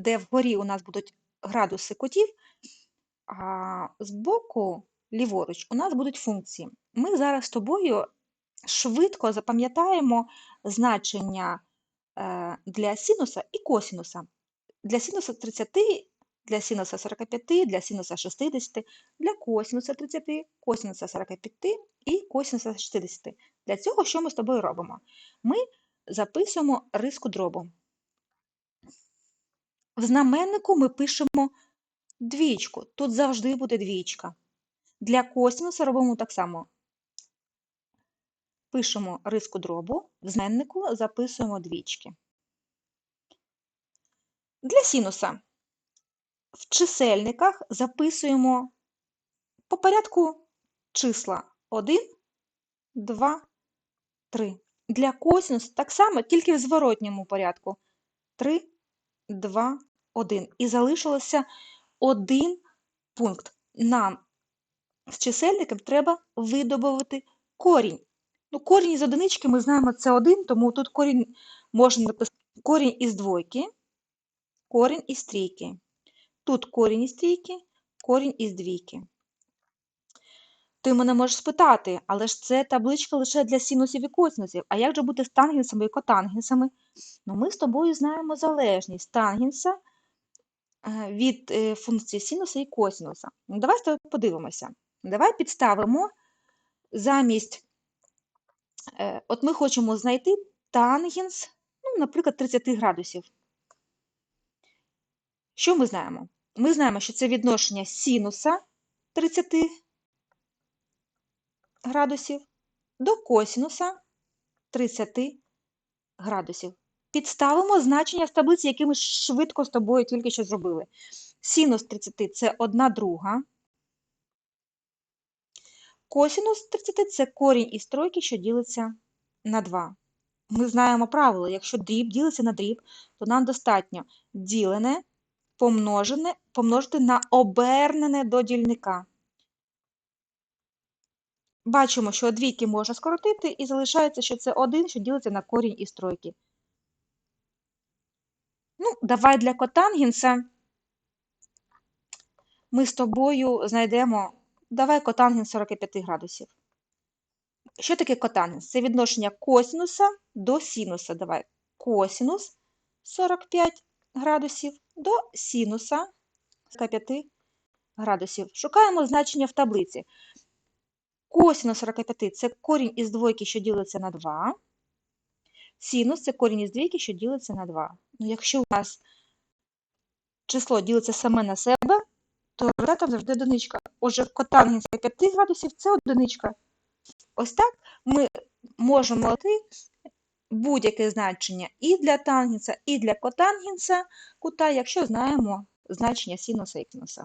де вгорі у нас будуть градуси кутів, а збоку, ліворуч, у нас будуть функції. Ми зараз з тобою швидко запам'ятаємо значення е, для синуса і косинуса. Для синуса 30, для синуса 45, для синуса 60, для косинуса 30, косинуса 45 і косинуса 60. Для цього що ми з тобою робимо? Ми записуємо риску дробу. В знаменнику ми пишемо двічку. Тут завжди буде двічка. Для косинуса робимо так само. Пишемо риску дробу, в знаменнику записуємо двічки. Для синуса в чисельниках записуємо по порядку числа 1, 2, 3. Для косинусу так само, тільки в зворотньому порядку. 3, 2, 1. І залишилося один пункт. Нам з чисельником треба видобувати корінь. Ну, корінь із одинички ми знаємо, це 1, тому тут корінь можна написати корінь із двойки, корінь із трійки. Тут корінь із трійки, корінь із двійки. Ти мене можеш спитати, але ж це табличка лише для синусів і косинусів. А як же бути з тангенсами і котангенсами? Ну, ми з тобою знаємо залежність тангенса від е, функції синуса і косинуса. Ну, давай з тобою подивимося. Давай підставимо замість, е, от ми хочемо знайти тангенс, ну, наприклад, 30 градусів. Що ми знаємо? Ми знаємо, що це відношення синуса 30 градусів до косинуса 30 градусів. Підставимо значення з таблиці, які ми швидко з тобою тільки що зробили. Синус 30 це 1 друга. Косинус 30 це корінь із тройки, що ділиться на 2. Ми знаємо правило, якщо дріб ділиться на дріб, то нам достатньо ділене помножене, помножити на обернене до дільника. Бачимо, що двійки можна скоротити, і залишається, що це 1, що ділиться на корінь із тройки. Ну, давай для котангенса ми з тобою знайдемо, давай котангенс 45 градусів. Що таке котангенс? Це відношення косинуса до синуса. Давай косинус 45 градусів до синуса 45 градусів. Шукаємо значення в таблиці. Косинус 45 це корінь із двойки, що ділиться на 2. Синус це корінь із двійки, що ділиться на 2. Ну, якщо у нас число ділиться саме на себе, то результатом завжди одиничка. Отже, котангенс 5 градусів це одиничка. Ось так ми можемо знайти будь-яке значення і для тангенса, і для котангенса кута, якщо знаємо значення синуса і кінуса.